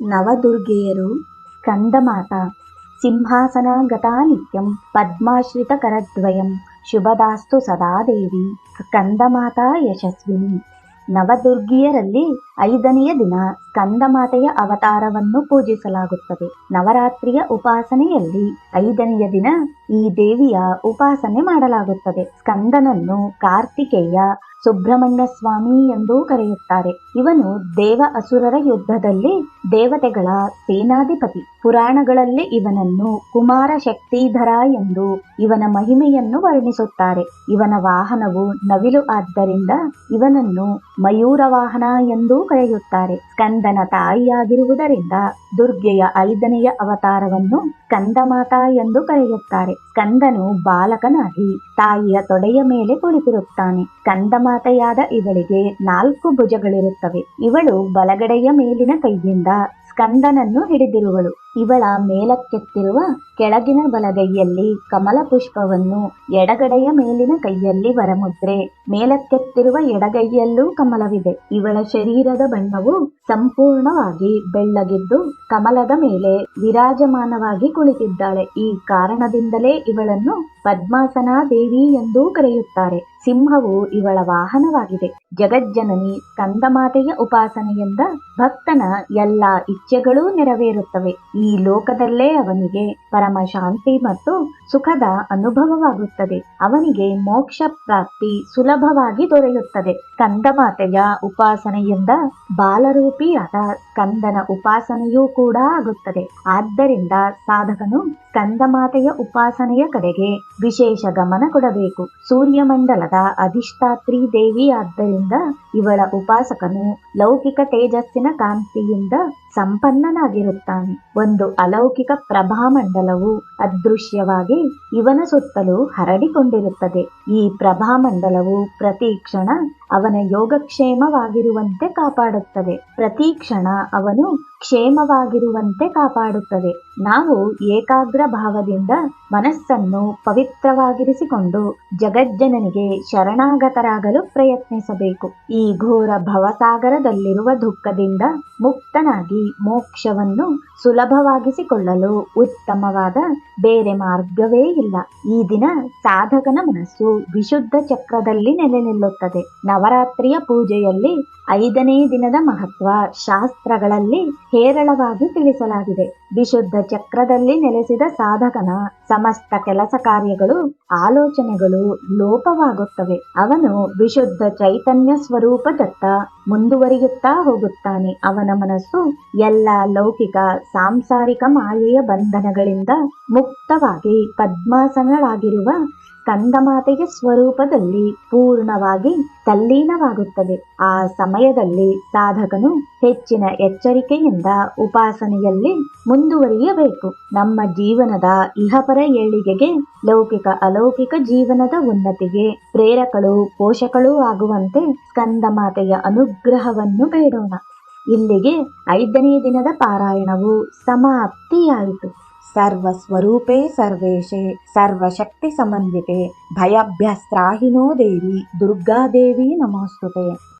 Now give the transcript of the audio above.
ನವದುರ್ಗೆಯರು ಸ್ಕಂದಮಾತಾ ಸಿಂಹಾಸನಗತಾ ನಿತ್ಯಂ ಪದ್ಮಾಶ್ರಿತಕರದ್ವಯಂ ಶುಭದಾಸ್ತು ಸದಾ ದೇವಿ ಸ್ಕಂದಮಾತಾ ಯಶಸ್ವಿನಿ ನವದುರ್ಗಿಯರಲ್ಲಿ ಐದನೆಯ ದಿನ ಸ್ಕಂದಮಾತೆಯ ಅವತಾರವನ್ನು ಪೂಜಿಸಲಾಗುತ್ತದೆ. ನವರಾತ್ರಿಯ ಉಪಾಸನೆಯಲ್ಲಿ ಐದನೆಯ ದಿನ ಈ ದೇವಿಯ ಉಪಾಸನೆ ಮಾಡಲಾಗುತ್ತದೆ. ಸ್ಕಂದನನ್ನು ಕಾರ್ತಿಕೇಯ ಸುಬ್ರಹ್ಮಣ್ಯ ಸ್ವಾಮಿ ಎಂದೂ ಕರೆಯುತ್ತಾರೆ. ಇವನು ದೇವ ಅಸುರರ ಯುದ್ಧದಲ್ಲಿ ದೇವತೆಗಳ ಸೇನಾಧಿಪತಿ. ಪುರಾಣಗಳಲ್ಲಿ ಇವನನ್ನು ಕುಮಾರ ಶಕ್ತಿಧರ ಎಂದು ಇವನ ಮಹಿಮೆಯನ್ನು ವರ್ಣಿಸುತ್ತಾರೆ. ಇವನ ವಾಹನವು ನವಿಲು ಆದ್ದರಿಂದ ಇವನನ್ನು ಮಯೂರ ವಾಹನ ಎಂದೂ ಕರೆಯುತ್ತಾರೆ. ಸ್ಕಂದನ ತಾಯಿಯಾಗಿರುವುದರಿಂದ ದುರ್ಗೆಯ ಐದನೆಯ ಅವತಾರವನ್ನು ಸ್ಕಂದಮಾತಾ ಎಂದು ಕರೆಯುತ್ತಾರೆ. ಸ್ಕಂದನು ಬಾಲಕನಾಗಿ ತಾಯಿಯ ತೊಡೆಯ ಮೇಲೆ ಕುಳಿತಿರುತ್ತಾನೆ. ಸ್ಕಂದಮಾತೆಯಾದ ಇವಳಿಗೆ ನಾಲ್ಕು ಭುಜಗಳಿರುತ್ತವೆ. ಇವಳು ಬಲಗಡೆಯ ಮೇಲಿನ ಕೈಯಿಂದ ಸ್ಕಂದನನ್ನು ಹಿಡಿದಿರುವಳು. ಇವಳ ಮೇಲಕ್ಕೆತ್ತಿರುವ ಕೆಳಗಿನ ಬಲಗೈಯಲ್ಲಿ ಕಮಲ ಪುಷ್ಪವನ್ನು ಎಡಗಡೆಯ ಮೇಲಿನ ಕೈಯಲ್ಲಿ ವರಮುದ್ರೆ. ಮೇಲಕ್ಕೆತ್ತಿರುವ ಎಡಗೈಯಲ್ಲೂ ಕಮಲವಿದೆ. ಇವಳ ಶರೀರದ ಬಣ್ಣವು ಸಂಪೂರ್ಣವಾಗಿ ಬೆಳ್ಳಗಿದ್ದು ಕಮಲದ ಮೇಲೆ ವಿರಾಜಮಾನವಾಗಿ ಕುಳಿತಿದ್ದಾಳೆ. ಈ ಕಾರಣದಿಂದಲೇ ಇವಳನ್ನು ಪದ್ಮಾಸನ ದೇವಿ ಎಂದೂ ಕರೆಯುತ್ತಾರೆ. ಸಿಂಹವು ಇವಳ ವಾಹನವಾಗಿದೆ. ಜಗಜ್ಜನನಿ ಕಂದಮಾತೆಯ ಉಪಾಸನೆಯಿಂದ ಭಕ್ತನ ಎಲ್ಲಾ ಇಚ್ಛೆಗಳೂ ನೆರವೇರುತ್ತವೆ. ಈ ಲೋಕದಲ್ಲೇ ಅವನಿಗೆ ಪರಮ ಶಾಂತಿ ಮತ್ತು ಸುಖದ ಅನುಭವವಾಗುತ್ತದೆ. ಅವನಿಗೆ ಮೋಕ್ಷ ಪ್ರಾಪ್ತಿ ಸುಲಭವಾಗಿ ದೊರೆಯುತ್ತದೆ. ಕಂದಮಾತೆಯ ಉಪಾಸನೆಯಿಂದ ಬಾಲರೂಪಿಯಾದ ಕಂದನ ಉಪಾಸನೆಯೂ ಕೂಡ ಆಗುತ್ತದೆ. ಆದ್ದರಿಂದ ಸಾಧಕನು ಕಂದಮಾತೆಯ ಉಪಾಸನೆಯ ಕಡೆಗೆ ವಿಶೇಷ ಗಮನ ಕೊಡಬೇಕು. ಸೂರ್ಯಮಂಡಲದ ಅಧಿಷ್ಠಾತ್ರಿ ದೇವಿಯಾದ್ದರಿಂದ ಇವಳ ಉಪಾಸಕನು ಲೌಕಿಕ ತೇಜಸ್ಸಿನ ಕಾಂತಿಯಿಂದ ಸಂಪನ್ನನಾಗಿರುತ್ತಾನೆ. ಒಂದು ಅಲೌಕಿಕ ಪ್ರಭಾಮಂಡಲವು ಅದೃಶ್ಯವಾಗಿ ಇವನ ಸುತ್ತಲೂ ಹರಡಿಕೊಂಡಿರುತ್ತದೆ. ಈ ಪ್ರಭಾಮಂಡಲವು ಪ್ರತಿ ಕ್ಷಣ ಅವನ ಯೋಗಕ್ಷೇಮವಾಗಿರುವಂತೆ ಕಾಪಾಡುತ್ತದೆ. ಪ್ರತಿ ಕ್ಷಣ ಅವನು ಕ್ಷೇಮವಾಗಿರುವಂತೆ ಕಾಪಾಡುತ್ತದೆ. ನಾವು ಏಕಾಗ್ರ ಭಾವದಿಂದ ಮನಸ್ಸನ್ನು ಪವಿತ್ರವಾಗಿರಿಸಿಕೊಂಡು ಜಗಜ್ಜನನಿಗೆ ಶರಣಾಗತರಾಗಲು ಪ್ರಯತ್ನಿಸಬೇಕು. ಈ ಘೋರ ಭವಸಾಗರದಲ್ಲಿರುವ ದುಃಖದಿಂದ ಮುಕ್ತನಾಗಿ ಮೋಕ್ಷವನ್ನು ಸುಲಭವಾಗಿಸಿಕೊಳ್ಳಲು ಉತ್ತಮವಾದ ಬೇರೆ ಮಾರ್ಗವೇ ಇಲ್ಲ. ಈ ದಿನ ಸಾಧಕನ ಮನಸ್ಸು ವಿಶುದ್ಧ ಚಕ್ರದಲ್ಲಿ ನೆಲೆ ನಿಲ್ಲುತ್ತದೆ. ನವರಾತ್ರಿಯ ಪೂಜೆಯಲ್ಲಿ ಐದನೇ ದಿನದ ಮಹತ್ವ ಶಾಸ್ತ್ರಗಳಲ್ಲಿ ಹೇರಳವಾಗಿ ತಿಳಿಸಲಾಗಿದೆ. ವಿಶುದ್ಧ ಚಕ್ರದಲ್ಲಿ ನೆಲೆಸಿದ ಸಾಧಕನ ಸಮಸ್ತ ಕೆಲಸ ಕಾರ್ಯಗಳು, ಆಲೋಚನೆಗಳು ಲೋಪವಾಗುತ್ತವೆ. ಅವನು ವಿಶುದ್ಧ ಚೈತನ್ಯ ಸ್ವರೂಪದತ್ತ ಮುಂದುವರಿಯುತ್ತಾ ಹೋಗುತ್ತಾನೆ. ಅವನ ಮನಸ್ಸು ಎಲ್ಲ ಲೌಕಿಕ, ಸಾಂಸಾರಿಕ ಮಾಯೆಯ ಬಂಧನಗಳಿಂದ ಮುಕ್ತವಾಗಿ ಪದ್ಮಾಸನಳಾಗಿರುವ ಸ್ಕಂದಮಾತೆಯ ಸ್ವರೂಪದಲ್ಲಿ ಪೂರ್ಣವಾಗಿ ತಲ್ಲೀನವಾಗುತ್ತದೆ. ಆ ಸಮಯದಲ್ಲಿ ಸಾಧಕನು ಹೆಚ್ಚಿನ ಎಚ್ಚರಿಕೆಯಿಂದ ಉಪಾಸನೆಯಲ್ಲಿ ಮುಂದುವರಿಯಬೇಕು. ನಮ್ಮ ಜೀವನದ ಇಹಪರ ಏಳಿಗೆಗೆ ಲೌಕಿಕ ಅಲೌಕಿಕ ಜೀವನದ ಉನ್ನತಿಗೆ ಪ್ರೇರಕಳು, ಪೋಷಕಳು ಆಗುವಂತೆ ಸ್ಕಂದಮಾತೆಯ ಅನುಗ್ರಹವನ್ನು ಬೇಡೋಣ. ಇಲ್ಲಿಗೆ ಐದನೇ ದಿನದ ಪಾರಾಯಣವು ಸಮಾಪ್ತಿಯಾಯಿತು. సర్వస్వరూపే సర్వేషే సర్వశక్తి సమన్వితే భయభ్యస్త్రాహినో దేవి దుర్గాదేవి నమోస్తుతే.